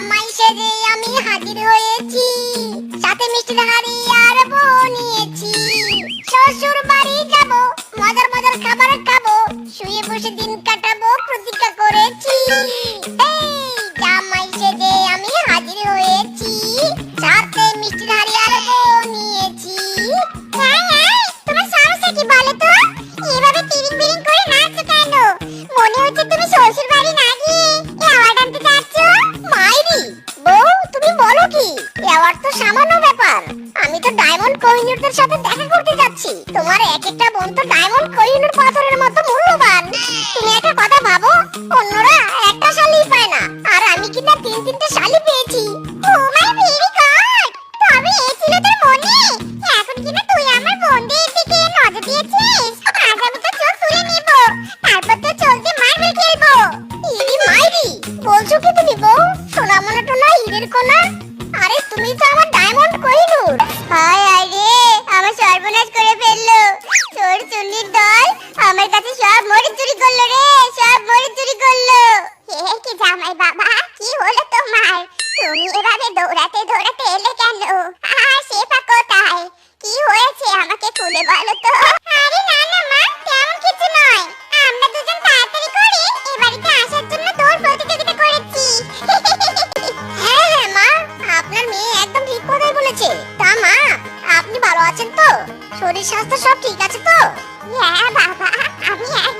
জামাইকে যে আমি হাজির হয়েছি। সাথে মিষ্টি হাড়ি আর বউ নিয়েছি। শ্বশুর বাড়ি যাব, মজার মজার খাবার খাব, শুয়ে বসে দিন কাটাবো, প্রতিজ্ঞা করেছি। এই আছেন তো? শরীর স্বাস্থ্য সব ঠিক আছে তো? হ্যাঁ বাবা আমি এক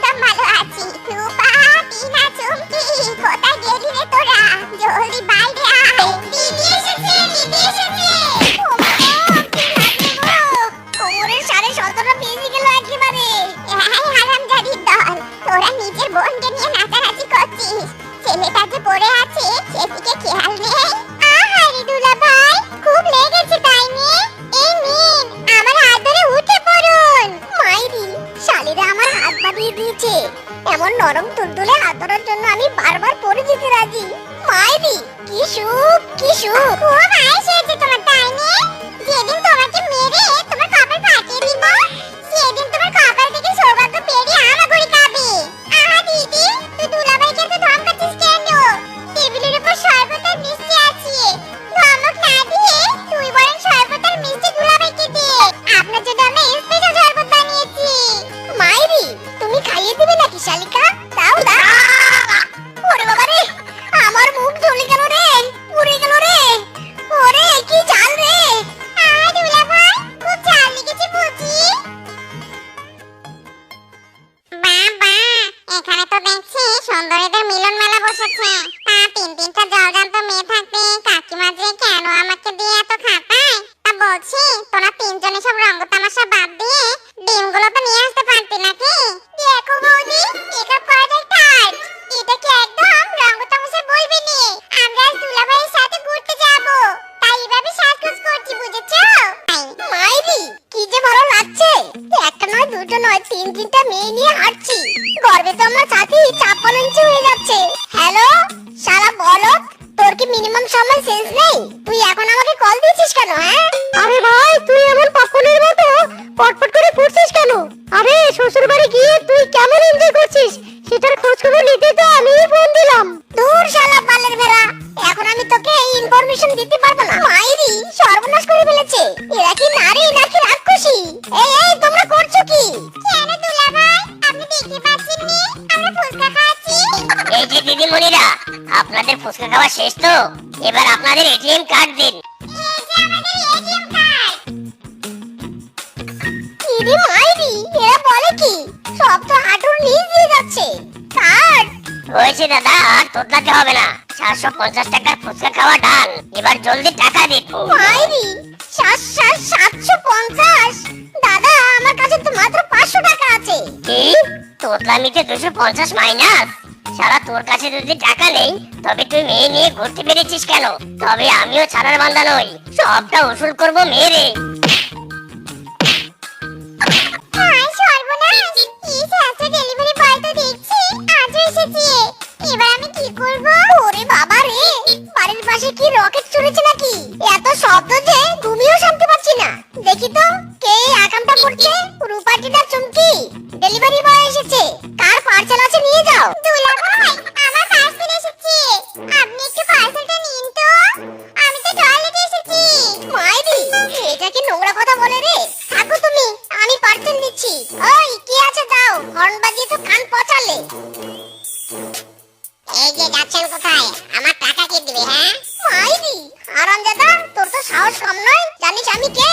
熊比熊我来爱 দেখছি সুন্দরীদের মিলন মেলা বসেছে। তা তিন তিনটা জলজান্ত মেয়ে থাকতে কাকিমা যে কেন আমাকে দিয়ে এত খাতায় তা বলছি, তোরা তিনজন সব রঙ্গ তামাশা বাদ দিয়ে ডিমগুলো তো নিয়ে আসতে পারতি নাকি? দেখো বৌদি মেকআপ করাটা টাইট এটা কি একদম রঙ্গ তামাশা বলবি নি আমরা আজ দুলাভাইয়ের সাথে ঘুরতে যাব। তাই এভাবে সাজগোজ করছি, বুঝেছ? মাইরি, কি যে ভালো লাগছে। একটা নয়, দুটো নয়, তিন তিনটা মেয়ে নিয়ে হাঁটছি। সার্ভিসে আমরা ছাতি ছাপ্পান্ন ইঞ্চি হয়ে ফুচকা খাওয়া শেষ তো। এবার আপনাদের এটিএম কার্ড দিন। ইদি এরা বলে কি সব তো হাঁটুর নিচ দিয়ে যাচ্ছে। কার্ড হয়েছে দাদা আর তোদলাতে হবে না। চারশো পঞ্চাশ টাকার ফুচকা খাওয়া ডান। এবার জলদি টাকা দিন। মাইরি সাতশো পঞ্চাশ। দাদা আমার কাছে তো মাত্র পাঁচশো টাকা আছে। কি? তোতলামিতে দুশো পঞ্চাশ মাইনাস? সারা তোর কাছে যদি টাকা নেই, তবে তুই মেয়ে নিয়ে ঘুরতে পেরেছিস কেন? তবে আমিও ছাড়ার বান্দা নই। সবটা উসুল করব মেয়েরে। কি চলেছে নাকি? এত না। দেখি তো, কে চুমকি। ডেলিভারি বয় এসেছে। কার পার্সেল আছে নিয়ে যাও। হর্ন বাজিয়ে তো কান পচালে। এই যে যাচ্ছেন কোথায়? আমার টাকা কে দিবে হ্যাঁ? মাইরি, হারাম দাদা, তোর তো সাহস কম নয়। জানিস আমি কে?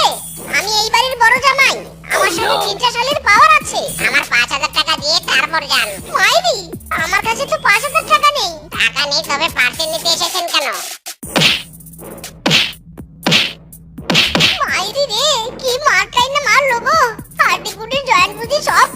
আমি এই বাড়ির বড় জামাই। আমার সঙ্গে তিনটা পাওয়ার আছে। আমার পাঁচ হাজার টাকা দিয়ে তারপর যান। মাইরি, আমার কাছে তো পাঁচ হাজার টাকা নেই। টাকা নেই, তবে পার্টি নিতে এসেছেন কেন? মাইরি রে, কি মারটাই না মারলো গো? হার্ডি জয়েন্ট বুঝি সব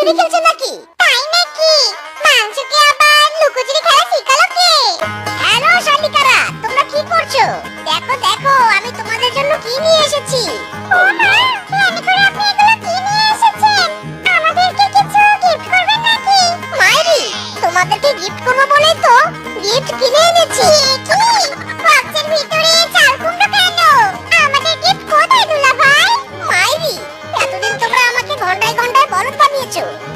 লুকোচুরি খেলছে নাকি? তাই নাকি? মাংসকে আবার লুকোচুরি খেলা শিখালো কে? হ্যালো, শালিকারা, তোমরা কি করছ? দেখো দেখো, আমি তোমাদের জন্য কি নিয়ে এসেছি? ও মা আমি তো গিফট কিনে এনেছি। ভিতরে চাল কুমড়ো কেন? আমাদের গিফট কোথায় দুলা? 就。